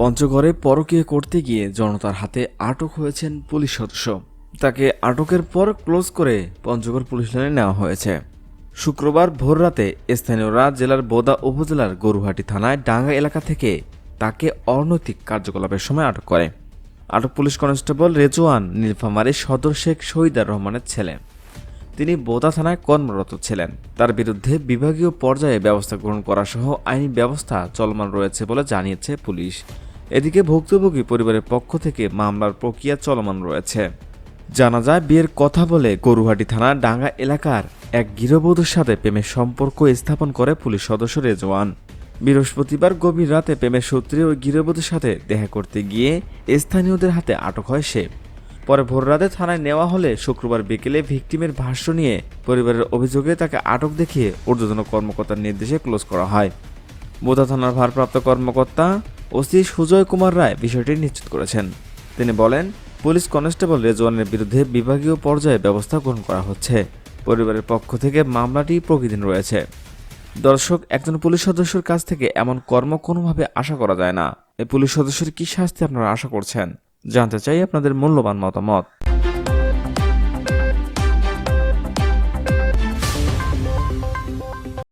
পঞ্চগড়ে পরকীয় করতে গিয়ে জনতার হাতে আটক হয়েছেন পুলিশ সদস্য। তাকে আটকের পর ক্লোজ করে পঞ্চগড় পুলিশ লাইনে নেওয়া হয়েছে। শুক্রবার ভোররাতে স্থানীয়রা জেলার বোদা উপজেলার গরুহাটি থানায় ডাঙ্গা এলাকা থেকে তাকে অনৈতিক কার্যকলাপের সময় আটক করে। আটক পুলিশ কনস্টেবল রেজওয়ান নীলফামারী সদর শেখ শহীদার রহমানের ছেলে। তিনি বোদা থানায় কর্মরত ছিলেন। তার বিরুদ্ধে বিভাগীয় পর্যায়ে ব্যবস্থা গ্রহণ করা সহ আইনি ব্যবস্থা চলমান রয়েছে বলে জানিয়েছে পুলিশ। এদিকে ভুক্তভোগী পরিবারের পক্ষ থেকে মামলার প্রক্রিয়া চলমান রয়েছে। জানা যায়, বিয়ের কথা বলে গরুহাটি থানার ডাঙ্গা এলাকার এক গৃহবধূর সাথে প্রেমের সম্পর্ক স্থাপন করে পুলিশ সদস্য রেজওয়ান। বৃহস্পতিবার গভীর রাতে প্রেমের সূত্রে ওই গৃহবধূর সাথে দেখা করতে গিয়ে স্থানীয়দের হাতে আটক হয় সে। পরে ভোররাতে থানায় নেওয়া হলে শুক্রবার বিকেলে ভিকটিমের ভাষ্য নিয়ে পরিবারের অভিযোগে তাকে আটক দেখিয়ে ঊর্ধ্বতন কর্মকর্তার নির্দেশে ক্লোজ করা হয়। বোদা থানার ভারপ্রাপ্ত কর্মকর্তা ওসি সুজয় কুমার রায় বিষয়টি নিশ্চিত করেছেন। তিনি বলেন, পুলিশ কনস্টেবল রেজওয়ানের বিরুদ্ধে বিভাগীয় পর্যায়ে ব্যবস্থা গ্রহণ করা হচ্ছে। পরিবারের পক্ষ থেকে মামলাটি প্রকৃতিন রয়েছে। দর্শক, একজন পুলিশ সদস্যের কাছ থেকে এমন কর্ম কোনোভাবে আশা করা যায় না। এই পুলিশ সদস্যের কি শাস্তি আপনারা আশা করছেন? জানতে চাই আপনাদের মূল্যবান মতামত।